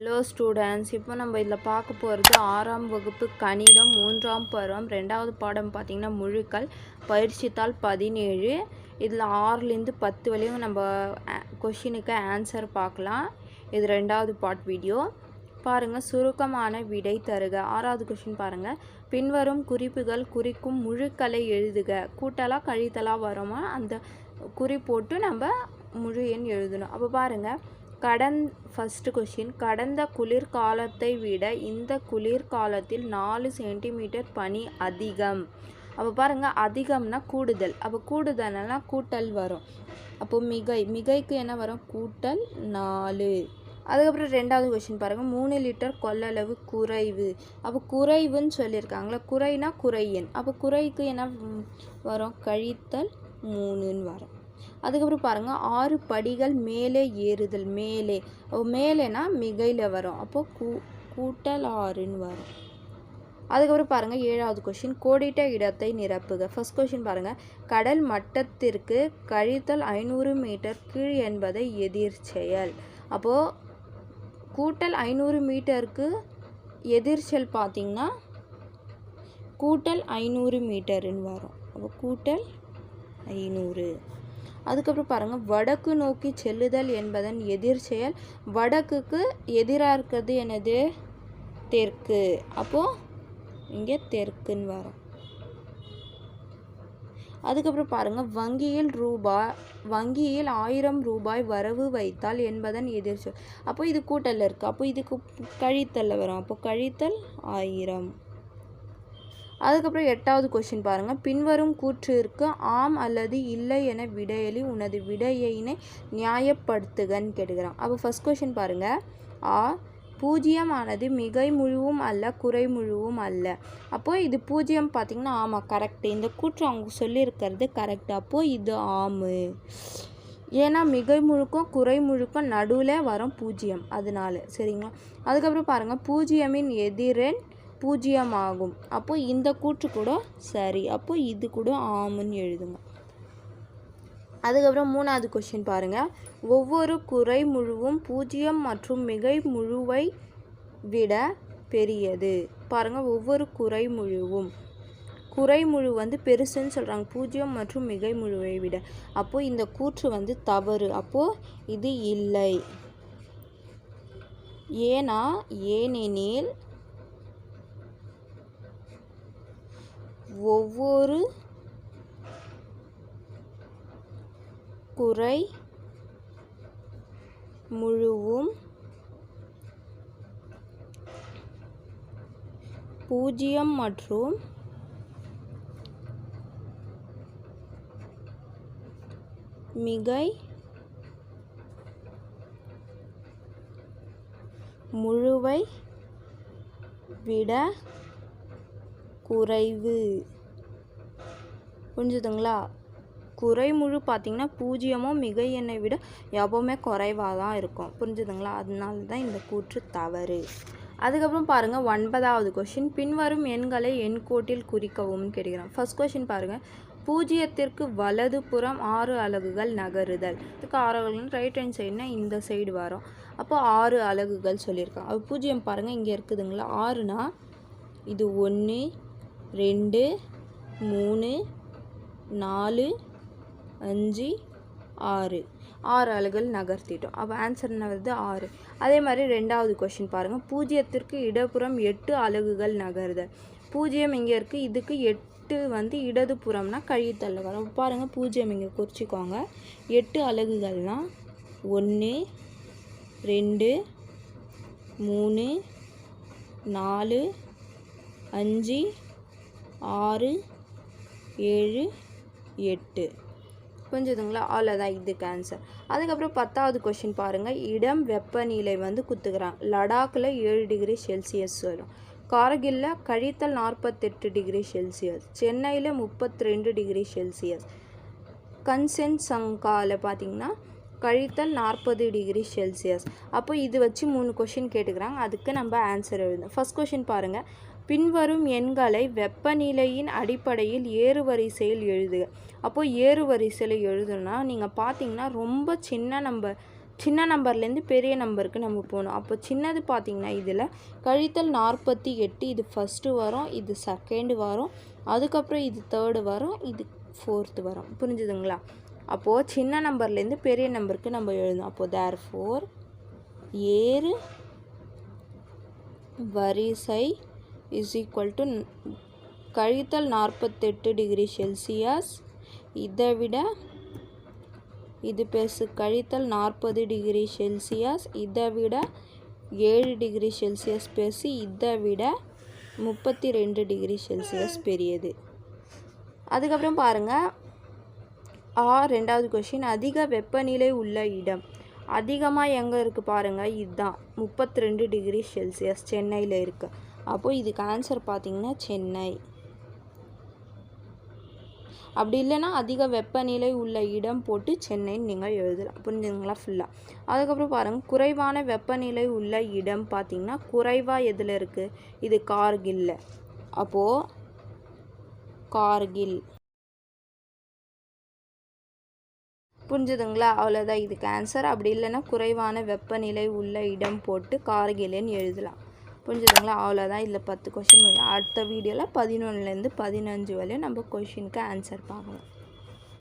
Hello students இப்போ நம்ம இதில் பார்க்க போகிறது ஆறாம் வகுப்பு கணிதம் மூன்றாம் பருவம் ரெண்டாவது பாடம் பார்த்திங்கன்னா முழுக்கள் பயிற்சித்தாள் பதினேழு. இதில் ஆறுலேருந்து பத்து வரையும் நம்ம கொஷினுக்கு ஆன்சர் பார்க்கலாம். இது ரெண்டாவது பாட் வீடியோ பாருங்கள் சுருக்கமான விடை தருக. ஆறாவது கொஷின் பாருங்கள் பின்வரும் குறிப்புகள் குறிக்கும் முழுக்களை எழுதுக. கூட்டலாக கழித்தலாக வரோமா? அந்த குறி போட்டு நம்ம முழு எண் எழுதணும். அப்போ பாருங்கள் கடந் ஃபஸ்ட்டு கொஷின் கடந்த குளிர்காலத்தை விட இந்த குளிர்காலத்தில் நாலு சென்டிமீட்டர் பனி அதிகம். அப்போ பாருங்கள் அதிகம்னா கூடுதல். அப்போ கூடுதல்னா கூட்டல் வரும். அப்போ மிகை மிகைக்கு என்ன வரும்? கூட்டல் நாலு. அதுக்கப்புறம் ரெண்டாவது கொஷின் பாருங்கள் மூணு லிட்டர் கொள்ளளவு குறைவு. அப்போ குறைவுன்னு சொல்லியிருக்காங்களே குறைனா குறையன். அப்போ குறைக்கு என்ன வரும்? கழித்தல் மூணுன்னு வரும். அதுக்கப்புறம் பாருங்கள் ஆறு படிகள் மேலே ஏறுதல் மேலே. மேலேனா மிகையில் வரும். அப்போது கூ கூட்டல் ஆறுன்னு வரும். அதுக்கப்புறம் பாருங்கள் ஏழாவது கொஷின் கோடிட்ட இடத்தை நிரப்புக. ஃபர்ஸ்ட் கொஷின் பாருங்கள் கடல் மட்டத்திற்கு கழித்தல் ஐநூறு மீட்டர் கீழ் என்பதை எதிர்ச்செயல். அப்போது கூட்டல் ஐநூறு மீட்டருக்கு எதிர்ச்செல் பார்த்திங்கன்னா கூட்டல் ஐநூறு மீட்டருன்னு வரும். அப்போ கூட்டல் ஐநூறு. அதுக்கப்புறம் பாருங்கள் வடக்கு நோக்கி செல்லுதல் என்பதன் எதிர்ச்செயல் வடக்குக்கு எதிராக இருக்கிறது எனது தெற்கு. அப்போது இங்கே தெற்குன்னு வரும். அதுக்கப்புறம் பாருங்கள் வங்கியில் ரூபாய் வங்கியில் ஆயிரம் ரூபாய் வரவு வைத்தால் என்பதன் எதிர்ச்சொல் அப்போ இது கூட்டலில் இருக்குது அப்போ இதுக்கு கழித்தலில் வரும். அப்போ கழித்தல் ஆயிரம். அதுக்கப்புறம் எட்டாவது கொஷின் பாருங்கள் பின்வரும் கூற்றிற்கு ஆம் அல்லது இல்லை என விடையளி உனது விடையினை நியாயப்படுத்துகன்னு கேட்டுக்கிறான். அப்போ ஃபர்ஸ்ட் கொஷின் பாருங்கள் ஆ பூஜ்ஜியமானது மிகை முழுவும் அல்ல குறை முழுவும் அல்ல. அப்போது இது பூஜ்ஜியம் பார்த்திங்கன்னா ஆமாம் கரெக்டு இந்த கூற்று அவங்க சொல்லியிருக்கிறது கரெக்டு அப்போது இது ஆமு. ஏன்னா மிகை முழுக்கும் குறை முழுக்கும் நடுவில் வரும் பூஜ்ஜியம் அதனால சரிங்களா? அதுக்கப்புறம் பாருங்கள் பூஜ்ஜியமின் எதிரெண் பூஜ்ஜியம் ஆகும் அப்போ இந்த கூற்று கூட சரி. அப்போ இது கூட ஆமுன்னு எழுதுங்க. அதுக்கப்புறம் மூணாவது கொஷின் பாருங்கள் ஒவ்வொரு குறை முழுவும் பூஜ்ஜியம் மற்றும் மிகை முழுவை விட பெரியது. பாருங்கள் ஒவ்வொரு குறை முழுவும். குறை முழு வந்து பெருசுன்னு சொல்கிறாங்க பூஜ்ஜியம் மற்றும் மிகை முழுவை விட. அப்போது இந்த கூற்று வந்து தவறு. அப்போது இது இல்லை. ஏனா ஏனெனில் ஒவ்வொரு குறை முழுவும் பூஜ்ஜியம் மற்றும் மிகை முழுவை விட குறைவு. புரிஞ்சுதுங்களா? குறைமுழு பார்த்திங்கன்னா பூஜ்ஜியமும் மிகை எண்ணை விட எப்போவுமே குறைவாக தான் இருக்கும். புரிஞ்சுதுங்களா? அதனால தான் இந்த கூற்று தவறு. அதுக்கப்புறம் பாருங்கள் ஒன்பதாவது கொஷின் பின்வரும் எண்களை எண்கோட்டில் குறிக்கவும் கேட்கிறோம் ஃபர்ஸ்ட் கொஷின் பாருங்கள் பூஜ்ஜியத்திற்கு வலது புறம் ஆறு அலகுகள் நகருதல். இதுக்கு ஆறு அலகுகள் ரைட் ஹேண்ட் சைடுனா இந்த சைடு வரும். அப்போ ஆறு அலகுகள் சொல்லியிருக்காங்க. அது பூஜ்ஜியம் பாருங்கள் இங்கே இருக்குதுங்களா? ஆறுனா இது ஒன்று ரெண்டு மூணு நாலு அஞ்சு ஆறு. ஆறு அலகுகள் நகர்த்திட்டோம். அப்போ ஆன்சர் என்ன வருது? ஆறு. அதே மாதிரி ரெண்டாவது கொஷின் பாருங்கள் பூஜ்ஜியத்திற்கு இடப்புறம் எட்டு அலகுகள் நகருதல் பூஜ்ஜியம் இங்கே இருக்குது இதுக்கு எட்டு வந்து இடதுபுறம்னா கழித்தள்ள வரும். பாருங்கள் பூஜ்ஜியம் இங்கே குறிச்சிக்கோங்க. எட்டு அலகுகள்னால் ஒன்று ரெண்டு மூணு நாலு அஞ்சு ஆறு ஏழு எட்டு. புரிஞ்சுதுங்களா? அவ்வளோதான் இதுக்கு ஆன்சர் அதுக்கப்புறம் பத்தாவது கொஷின் பாருங்கள் இடம் வெப்பநிலை வந்து குத்துக்கிறாங்க லடாக்கில் ஏழு டிகிரி செல்சியஸ் வரும். கார்கில்ல கழித்தல் நாற்பத்தெட்டு டிகிரி செல்சியஸ் சென்னையில் முப்பத்தி ரெண்டு டிகிரி செல்சியஸ் கன்சென்ட் சங்காவில் பார்த்தீங்கன்னா கழித்தல் நாற்பது டிகிரி செல்சியஸ் அப்போ இது வச்சு மூணு கொஷின் கேட்டுக்கிறாங்க. அதுக்கு நம்ம ஆன்சர் எழுதணும் ஃபர்ஸ்ட் கொஷின் பாருங்கள் பின்வரும் எண்களை வெப்பநிலையின் அடிப்படையில் ஏறு வரிசையில் எழுதுக. அப்போது ஏறு வரிசையில் நீங்கள் பார்த்தீங்கன்னா ரொம்ப சின்ன நம்பர் சின்ன நம்பர்லேருந்து பெரிய நம்பருக்கு நம்ம போகணும். அப்போ சின்னது பார்த்திங்கன்னா இதில் கழித்தல் நாற்பத்தி எட்டு இது ஃபஸ்ட்டு வரும் இது செகண்டு வரும் அதுக்கப்புறம் இது தேர்டு வரும் இது ஃபோர்த்து வரும். புரிஞ்சுதுங்களா? அப்போது சின்ன நம்பர்லேருந்து பெரிய நம்பருக்கு நம்ம எழுதணும். அப்போது தேர் ஃபோர் ஏறு வரிசை இஸ் ஈக்குவல் டு கழித்தல் நாற்பத்தெட்டு டிகிரி செல்சியஸ் இதை விட இது பெருசு கழித்தல் நாற்பது டிகிரி செல்சியஸ் இதை விட ஏழு டிகிரி செல்சியஸ் பெருசு இதை விட முப்பத்தி ரெண்டு டிகிரி செல்சியஸ் பெரியது. அதுக்கப்புறம் பாருங்கள் ஆ ரெண்டாவது கொஷின் அதிக வெப்பநிலை உள்ள இடம். அதிகமாக எங்கே இருக்குது பாருங்கள் இதுதான். முப்பத்தி ரெண்டு டிகிரி செல்சியஸ் சென்னையில் இருக்குது அப்போது இதுக்கு ஆன்சர் பார்த்திங்கன்னா சென்னை. அப்படி இல்லைன்னா அதிக வெப்பநிலை உள்ள இடம் போட்டு சென்னைன்னு நீங்கள் எழுதலாம். புரிஞ்சுங்களா ஃபுல்லாக அதுக்கப்புறம் பாருங்கள் குறைவான வெப்பநிலை உள்ள இடம் பார்த்தீங்கன்னா குறைவாக எதில் இருக்குது இது கார்கில்ல. அப்போது கார்கில். புரிஞ்சுதுங்களா? அவ்வளோதான் இதுக்கு ஆன்சர் அப்படி இல்லைன்னா குறைவான வெப்பநிலை உள்ள இடம் போட்டு கார்கிலேன்னு எழுதலாம். புரிஞ்சுதுங்களா? அவ்வளோதான் இதில் பத்து கொஷின் அடுத்த வீடியோவில் பதினொன்றுலேருந்து பதினஞ்சு வரையும் நம்ம கொஷினுக்கு ஆன்சர் பார்க்கலாம்.